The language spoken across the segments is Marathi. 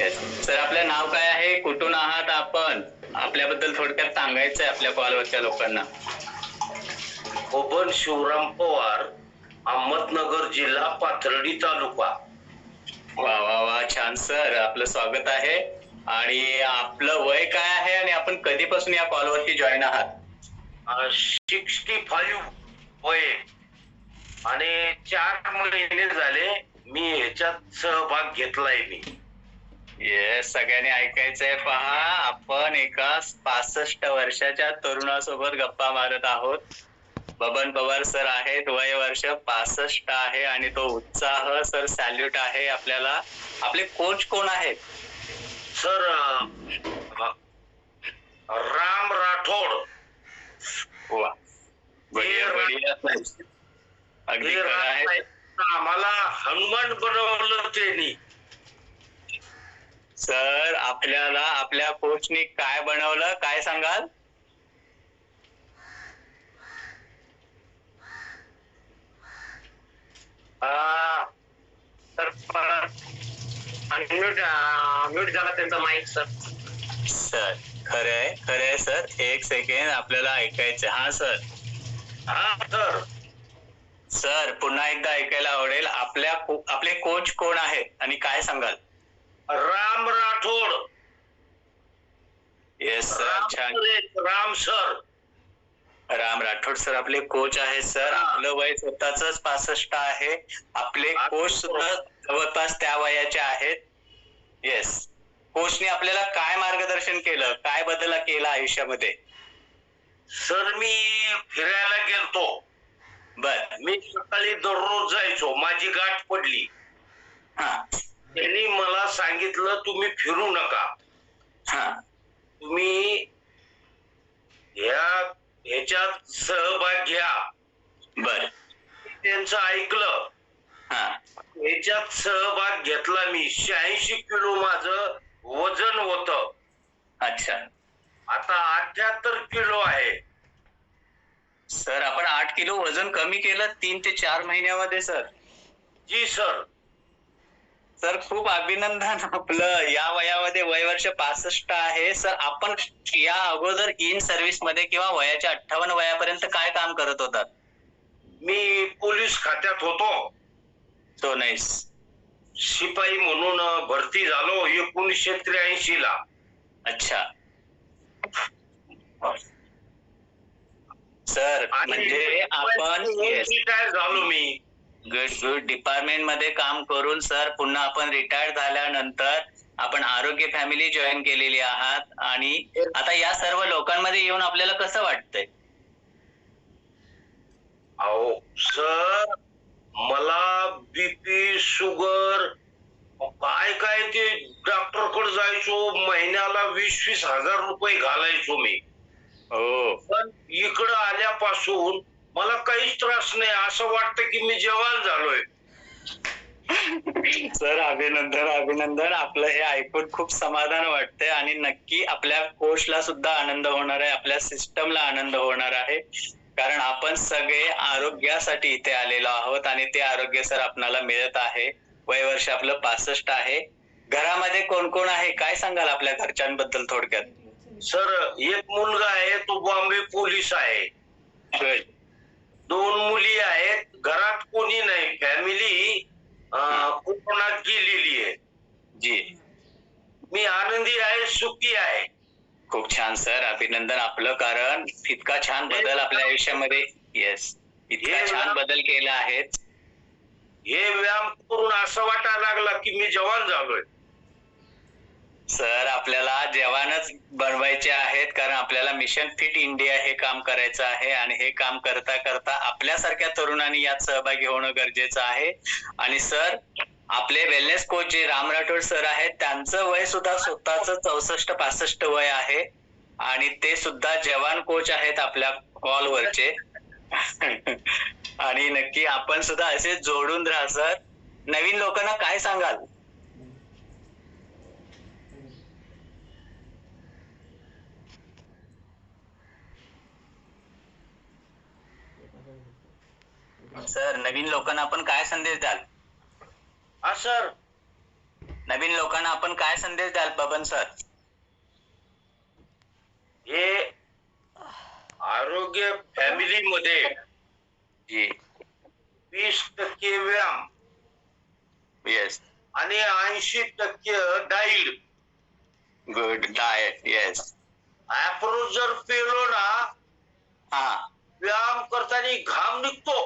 Yes. सर आपलं नाव काय आहे? कुठून आहात आपण? आपल्याबद्दल थोडक्यात सांगायचंय आपल्या कॉलवरच्या लोकांना. बबन शिवराम पवार अहमदनगर जिल्हा पाथर्डी तालुका. वा वा वा छान सर. आपलं स्वागत आहे. आणि आपलं वय काय आहे आणि आपण कधीपासून या कॉलवरती जॉईन आहात? सिक्स्टी फाईव्ह वय. आणि चार महिने झाले मी ह्याच्यात सहभाग घेतलाय मी. येस सगळ्यांनी ऐकायचंय पहा. आपण एका पासष्ट वर्षाच्या तरुणासोबत गप्पा मारत आहोत. बबन पवार सर आहेत वय वर्ष पासष्ट आहे आणि तो उत्साह सर सॅल्यूट आहे आपल्याला. आपले कोच कोण आहेत? सर राम राठोड. वा. बढिया, बढिया. अगदी खरं आहे. आम्हाला हनुमान बनवलं त्यांनी. सर आपल्याला आपल्या कोचनी काय बनवलं काय सांगाल? तर म्यूट झाला त्यांचा माईक सर. सर खरंय खरंय सर. एक सेकंड आपल्याला ऐकायचं हा सर. हा सर. सर पुन्हा एकदा ऐकायला आवडेल. आपल्या आपले कोच कोण आहेत? आणि काय सांगाल? राम राठोड. येस सर राम छान sir, Ram sir Ram Rathod sir आपले कोच आहेत सर आपलं वय स्वतःच पासष्ट आहे. आपले कोच सुद्धा जवळपास त्या वयाचे आहेत. येस कोचने आपल्याला काय मार्गदर्शन केलं? काय बदल केला आयुष्यामध्ये? सर मी फिरायला गेलतो. बर. मी सकाळी दररोज जायचो. माझी गाठ पडली. हा. त्यांनी मला सांगितलं तुम्ही फिरू नका. हा. तुम्ही ह्या ह्याच्यात सहभाग घ्या. बर. त्यांचं ऐकलं. हा. ह्याच्यात सहभाग घेतला मी. शहाऐंशी किलो माझं वजन होत. अच्छा. आता अठ्याहत्तर किलो आहे. सर आपण आठ किलो वजन कमी केलं तीन ते चार महिन्यामध्ये सर. जी सर. सर खूप अभिनंदन आपलं. या वयामध्ये वय वर्ष पासष्ट आहे. सर आपण या अगोदर इन सर्व्हिसमध्ये किंवा वयाच्या अठ्ठावन्न वयापर्यंत काय काम करत होतात? मी पोलीस खात्यात होतो. सो नाईस शिपाई म्हणून भरती झालो एकोणीसशे त्र्याऐंशी ला. अच्छा. सर म्हणजे आपण झालो मी. गुड गुड डिपार्टमेंटमध्ये काम करून सर पुन्हा आपण रिटायर झाल्यानंतर आपण आरोग्य फॅमिली जॉईन केलेली आहात. आणि आता या सर्व लोकांमध्ये येऊन आपल्याला कसं वाटतंय? अहो सर मला बीपी शुगर काय काय ते डॉक्टरकडे जायचो महिन्याला वीस वीस हजार रुपये घालायचो मी. हो. पण इकडं आल्यापासून मला काहीच त्रास नाही असं वाटतं की मी जवान झालोय. सर अभिनंदन अभिनंदन. आपलं हे ऐकून खूप समाधान वाटतंय आणि नक्की आपल्या कोचला सुद्धा आनंद होणार आहे आपल्या सिस्टमला आनंद होणार आहे. कारण आपण सगळे आरोग्यासाठी इथे आलेलो आहोत आणि ते आरोग्य सर आपणाला मिळत आहे. वय वर्ष आपलं पासष्ट आहे. घरामध्ये कोण कोण आहे? काय सांगाल आपल्या घरच्यांबद्दल थोडक्यात? सर एक मुलगा आहे तो बॉम्बे पोलीस आहे. दोन मुली आहेत. घरात कोणी नाही. फॅमिली कोकणात गेलेली आहे. जी. मी आनंदी आहे सुखी आहे. खूप छान सर. अभिनंदन आपलं कारण इतका छान बदल आपल्या आयुष्यामध्ये. येस इतका छान बदल केला आहे हे व्यायाम करून असं वाटायला लागला की मी जवान झालोय. सर आपल्याला जवानच बनवायचे आहेत कारण आपल्याला मिशन फिट इंडिया हे काम करायचं आहे आणि हे काम करता करता आपल्यासारख्या तरुणांनी यात सहभागी होणं गरजेचं आहे. आणि सर आपले वेलनेस कोच जे राम राठोड सर आहेत त्यांचं वय सुद्धा स्वतःच चौसष्ट पासष्ट वय आहे. आणि ते सुद्धा जवान कोच आहेत आपल्या कॉलवरचे आणि नक्की आपण सुद्धा असे जोडून राहा सर. नवीन लोकांना काय सांगाल? सर नवीन लोकांना आपण काय संदेश द्याल? हा सर. नवीन लोकांना आपण काय संदेश द्याल बबन सर? हे आरोग्य फॅमिलीमध्ये जी. वीस टक्के व्यायाम येस आणि ऐंशी टक्के diet good diet yes approach जर पेलो ना हा. व्यायाम करताना घाम निघतो.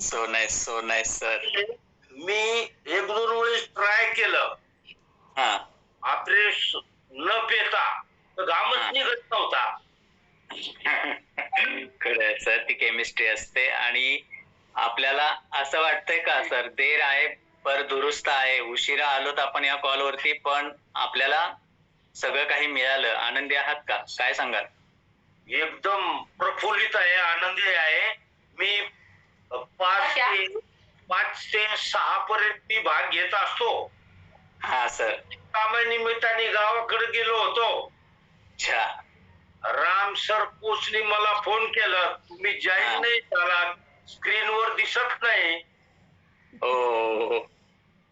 So nice so nice sir मी एक दोन वेळेस ट्राय केलं. हा. ऑपरेश न पेता. तर. घामच निघत नव्हता. खरं सर ती केमिस्ट्री असते. आणि आपल्याला असं वाटतंय का सर देर आहे पर दुरुस्त आहे. उशिरा आलोत आपण या कॉलवरती पण आपल्याला सगळं काही मिळालं. आनंदी आहात का? काय सांगाल? एकदम प्रफुल्लित आहे आनंदी आहे. मी पाच ते पाच ते सहा पर्यंत मी भाग घेत असतो. हा सर कामानिमित्ताने गावाकडे गेलो होतो. अच्छा. राम सर कोचने मला फोन केला तुम्ही हा. जॉईन नाही झाला स्क्रीनवर दिसत नाही. ओ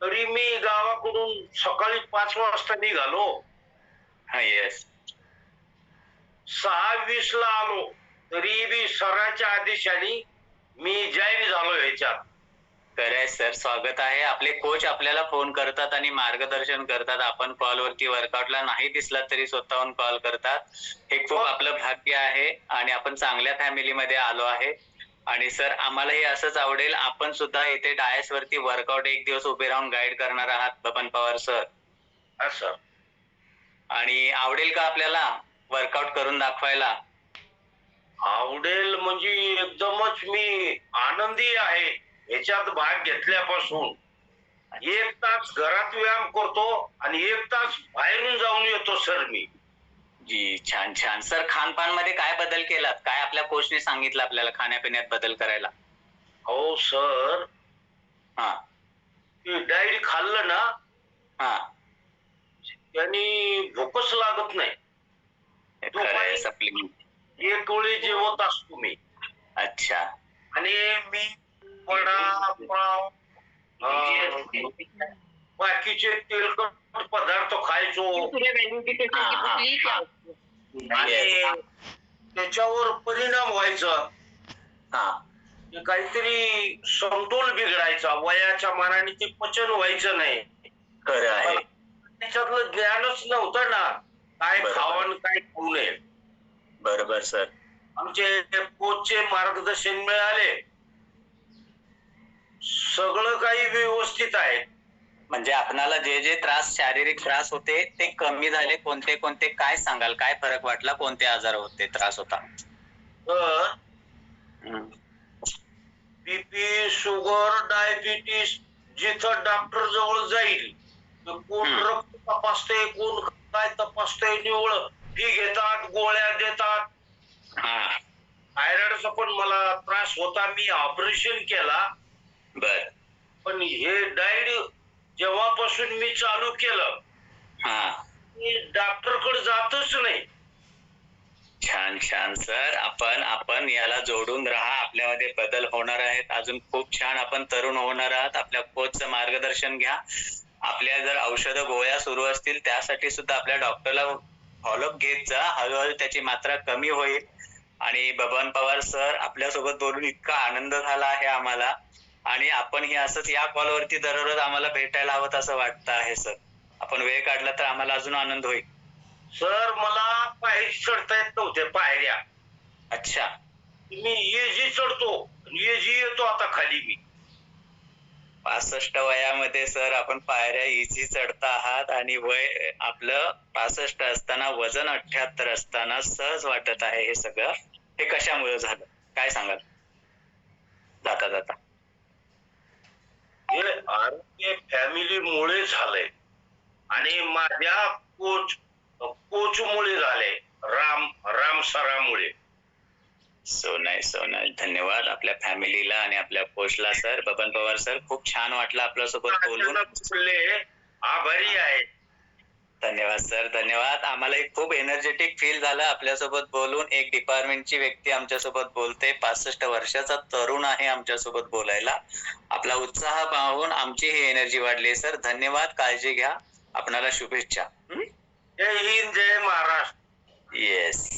तरी मी गावाकडून सकाळी पाच वाजता निघालो. हा येस सहा वीस ला आलो. तरी बी सराच्या आदेशाने मी जॉईन झालो याच्यात खरंय सर स्वागत आहे. आपले कोच आपल्याला फोन करतात आणि मार्गदर्शन करतात. आपण कॉलवरती वर्कआउटला नाही दिसला तरी स्वतःहून कॉल करतात. हे खूप आपलं भाग्य आहे आणि आपण चांगल्या फॅमिलीमध्ये आलो आहे. आणि सर आम्हालाही असंच आवडेल. आपण सुद्धा इथे डायस वरती वर्कआउट एक दिवस उभे राहून गाईड करणार आहात बबन पवार सर. असं. आणि आवडेल का आपल्याला वर्कआउट करून दाखवायला? आवडेल म्हणजे एकदमच मी आनंदी आहे. याच्यात भाग घेतल्यापासून. एक तास घरात व्यायाम करतो आणि एक तास बाहेरून जाऊन येतो सर मी. जी छान छान. सर खानपानमध्ये काय बदल केलात? काय आपल्या कोचने सांगितलं आपल्याला खाण्यापिण्यात बदल करायला? हो सर. हा. डाईट खाल्लं ना हा. त्यांनी भूकच लागत नाही. सप्लिमेंट एक वेळी जेवत असतो मी. अच्छा. आणि मी वडा पाव अं, बाकीचे तेलकट पदार्थ खायचो. आणि त्याच्यावर परिणाम व्हायचा. हा. काहीतरी समतोल बिघडायचा. वयाच्या मानाने ते पचन व्हायचं नाही. खरं आहे. त्याच्यातलं ज्ञानच नव्हतं ना. काय बरोबर. खावं आणि काय खाऊ नये. बरोबर सर. आमचे कोचचे मार्गदर्शन मिळाले. सगळं काही व्यवस्थित आहे. म्हणजे आपणाला जे जे त्रास शारीरिक त्रास होते ते कमी झाले. कोणते कोणते काय सांगाल? काय फरक वाटला? कोणते आजार होते? त्रास होता. बीपी शुगर डायबिटीस जिथं डॉक्टर जवळ जाईल कोण. रक्त तपासते कोण काय तपासते निवळ. फी घेतात गोळ्या देतात. हा. थायरॉइडचा पण मला त्रास होता. मी ऑपरेशन केला. बर. पण हे डाईट जेव्हापासून मी चालू केलं हा. मी डॉक्टरकडे जातच नाही. छान छान सर. आपण आपण याला जोडून राहा. आपल्यामध्ये बदल होणार आहेत. अजून खूप छान आपण तरुण होणार आहात. आपल्या कोचचं मार्गदर्शन घ्या. आपल्या जर औषधं गोळ्या सुरू असतील त्यासाठी सुद्धा आपल्या डॉक्टरला फॉलोअप घेत जा. हळूहळू त्याची मात्रा कमी होईल. आणि बबन पवार सर आपल्यासोबत बोलून इतका आनंद झाला आहे आम्हाला. आणि आपण हे असंच या कॉलवरती दररोज आम्हाला भेटायला हवं असं वाटतं आहे सर आपण वेळ काढला तर आम्हाला अजून आनंद होईल. सर मला पायरी चढता येत नव्हते पायऱ्या. अच्छा. मी येजी चढतो. येजी येतो आता खाली मी. पासष्ट वयामध्ये सर आपण पायऱ्या इझी चढता आहात आणि वय आपलं पासष्ट असताना वजन अठ्याहत्तर असताना सहज वाटत आहे हे सगळं. हे कशामुळे झालं? काय सांगाल? जाता जाता. हे आरोग्य फॅमिलीमुळे झालंय आणि माझ्या कोच कोचमुळे झाले राम राम सरामुळे. सो नाही सो नाही धन्यवाद आपल्या फॅमिलीला आणि आपल्या कोचला सर. बबन पवार सर खूप छान वाटलं आपल्यासोबत बोलून आभारी आहे. धन्यवाद सर. धन्यवाद. आम्हाला एक खूप एनर्जेटिक फील झालं आपल्यासोबत बोलून. एक डिपार्टमेंटची व्यक्ती आमच्यासोबत बोलते. पासष्ट वर्षाचा तरुण आहे आमच्यासोबत बोलायला. आपला उत्साह पाहून आमची ही एनर्जी वाढली सर. धन्यवाद. काळजी घ्या. आपणाला शुभेच्छा. जय हिंद जय महाराष्ट्र. येस